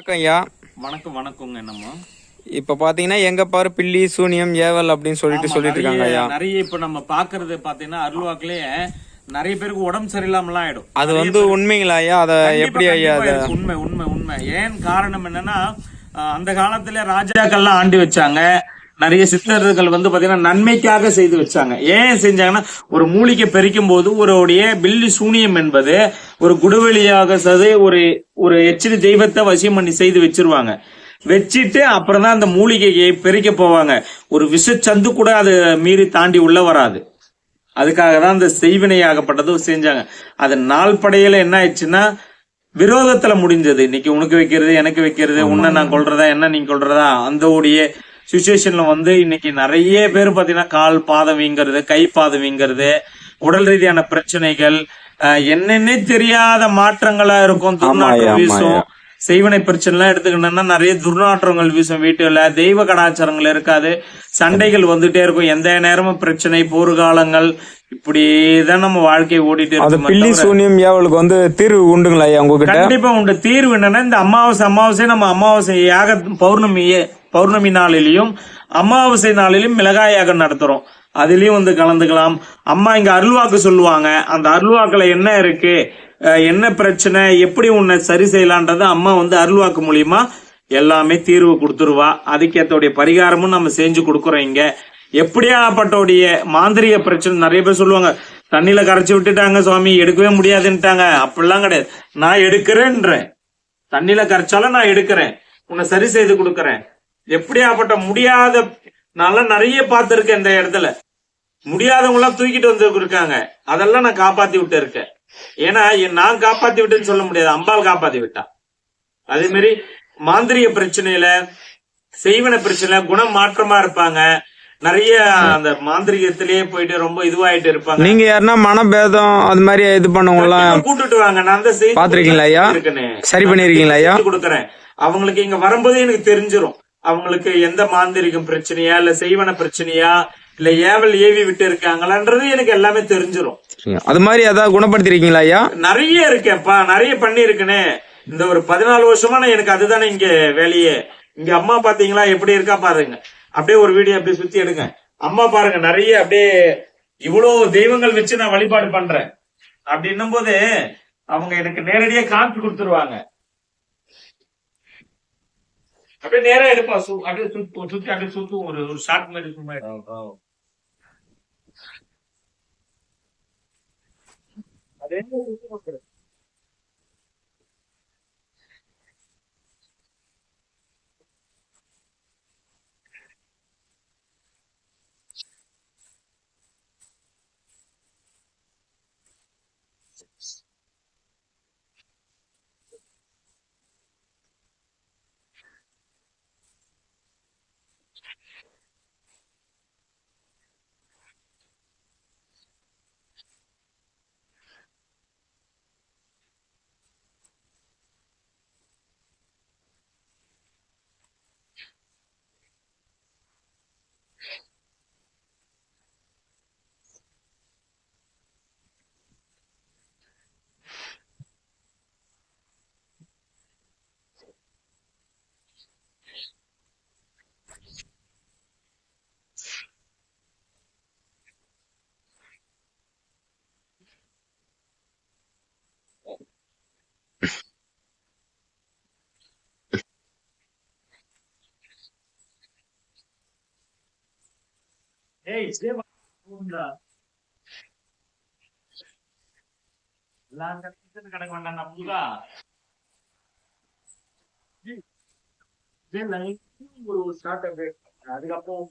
வணக்கம் ஐயா வணக்கம் வணக்கங்க என்னமோ இப்ப பாத்தீங்கன்னா எங்க பாரு பில்லி சூனியம் ஏவல் அப்படின்னு சொல்லிட்டு சொல்லிட்டு இருக்காங்க ஐயா நிறைய இப்ப நம்ம பாக்குறது பாத்தீங்கன்னா அருள்வாக்குலயே நிறைய பேருக்கு உடம்பு சரியில்லாமலாம் ஆயிடும். அது வந்து உண்மைங்களா ஐயா? அத எப்படி ஐயா. உண்மை உண்மை உண்மை. ஏன் காரணம் என்னன்னா அந்த காலத்துல ராஜாக்கள்லாம் ஆண்டு வச்சாங்க. நிறைய சித்தர்கள் வந்து பாத்தீங்கன்னா நன்மைக்காக செய்து வச்சாங்க. ஏன் செஞ்சாங்கன்னா ஒரு மூலிகை பெருக்கும் போது ஒருடைய பில்லி சூனியம் என்பது ஒரு குடுவெளியாக சது ஒரு ஒரு எச்சிரி தெய்வத்தை வசியம் பண்ணி செய்து வச்சிருவாங்க. வச்சிட்டு அப்புறம் தான் அந்த மூலிகையை பெருக்க போவாங்க. ஒரு விஷச்சந்து கூட அது மீறி தாண்டி உள்ள வராது. அதுக்காக தான் அந்த செய்வினையாகப்பட்டதும் செஞ்சாங்க. அது நாள் படையில என்ன ஆயிடுச்சுன்னா விரோதத்துல முடிஞ்சது. இன்னைக்கு உனக்கு வைக்கிறது எனக்கு வைக்கிறது உன்னை நான் கொள்றதா என்ன நீங்க கொள்றதா அந்த உடைய சுச்சுவேஷன்ல வந்து இன்னைக்கு நிறைய பேர் பாத்தீங்கன்னா கால் பாதம் வீங்கிறது கை பாதம் வீங்கிறது உடல் ரீதியான பிரச்சனைகள் என்னன்னே தெரியாத மாற்றங்களா இருக்கும். துர்நாற்றம் வீசும். செய்வனை பிரச்சனை எல்லாம் எடுத்துக்கிட்டோம்னா நிறைய துர்நாற்றங்கள் வீசும் வீட்டுல தெய்வ கடாச்சாரங்கள் இருக்காது. சண்டைகள் வந்துட்டே இருக்கும். எந்த நேரமும் பிரச்சனை போர்க்காலங்கள் இப்படிதான் நம்ம வாழ்க்கையை ஓடிட்டு அது இருக்குமே பில்லி தவிர- சூனியம் ஏவலுக்கு வந்து தீர்வு உண்டுங்களா ஐயா உங்ககிட்ட? கண்டிப்பா உண்டு. தீர்வு என்னன்னா இந்த அமாவாசை அமாவாசை நம்ம அமாவாசை யாக பௌர்ணமி பௌர்ணமி நாளிலையும் அமாவாசை நாளிலையும் மிளகாய் யாகம் நடத்துறோம். அதுலயும் வந்து கலந்துக்கலாம். அம்மா இங்க அருள்வாக்கு சொல்லுவாங்க. அந்த அருள்வாக்குல என்ன இருக்கு? என்ன பிரச்சனை? எப்படி உன்னை சரி செய்யலான்றத அம்மா வந்து அருள்வாக்கு மூலியமா எல்லாமே தீர்வு கொடுத்துருவா. அதுக்கேத்தோடைய பரிகாரமும் நம்ம செஞ்சு கொடுக்குறோம் இங்க. எப்படியாப்பட்டோடைய மாந்திரிக பிரச்சனை? நிறைய பேர் சொல்லுவாங்க தண்ணியில கரைச்சி விட்டுட்டாங்க சுவாமி எடுக்கவே முடியாதுன்ட்டாங்க. அப்படிலாம் கிடையாது. நான் எடுக்கிறேன்றேன். தண்ணியில கரைச்சாலும் நான் எடுக்கிறேன். உன்னை சரி செய்து கொடுக்குறேன். எப்படியாப்பட்ட முடியாத நான்லாம் நிறைய பார்த்திருக்கேன் இந்த இடத்துல. முடியாதவங்க எல்லாம் தூக்கிட்டு வந்து இருக்காங்க அதெல்லாம் நான் காப்பாத்தி விட்டு இருக்கேன் ஏன்னா நான் காப்பாத்தி விட்டேன்னு சொல்ல முடியாது. அம்பாள் காப்பாத்தி விட்டா. அதே மாதிரி மாந்திரிய பிரச்சனையில செய்வன பிரச்சனை குணம் மாற்றமா இருப்பாங்க. நிறைய அந்த மாந்திரிகத்திலேயே போயிட்டு ரொம்ப இதுவாயிட்டு இருப்பாங்க. நீங்க யாருன்னா மனபேதம் அது மாதிரி இது பண்ணவங்களாம் கண்டிப்பா கூட்டிட்டு வாங்க. நான் தான் பாத்திருக்கீங்களா ஐயா? சரி பண்ணிருக்கீங்களா ஐயா? கொடுக்கறேன். அவங்களுக்கு இங்க வரும்போதே எனக்கு தெரிஞ்சிரும். அவங்களுக்கு எந்த மாந்திரிகம் பிரச்சனையா இல்ல செய்வன பிரச்சனையா இல்ல ஏவல் ஏவி விட்டு இருக்காங்களான்றது எனக்கு எல்லாமே தெரிஞ்சிரும். அது மாதிரி ஏதாவது குணப்படுத்திருக்கீங்களா ஐயா? நிறைய இருக்கேன்ப்பா. நிறைய பண்ணி இருக்கனே இந்த ஒரு பதினாலு வருஷமா நான் எனக்கு அதுதானே இங்க வேலையே. இங்க அம்மா பாத்தீங்களா? எப்படி இருக்கா பாருங்க. அப்படியே ஒரு வீடியோ அப்படியே சுத்தி எடுங்க. அம்மா பாருங்க நிறைய அப்படியே இவ்வளவு தெய்வங்கள் வச்சு நான் வழிபாடு பண்றேன். அப்படின்னும் போது அவங்க எனக்கு நேரடியா காமிச்சு கொடுத்துருவாங்க. அப்படியே நேரா எடுப்பா சு- அப்படியே சுத்து சுத்தி அப்படியே சுத்தும் ஒரு ஒரு ஷார்ட் மாதிரி சும்மா எடுப்பா. அதே மாதிரி சுத்தி கொடுக்குறேன். ஏய் இதே வா- கிடக்க ஒரு ஸ்டார்ட் up. அதுக்கப்புறம்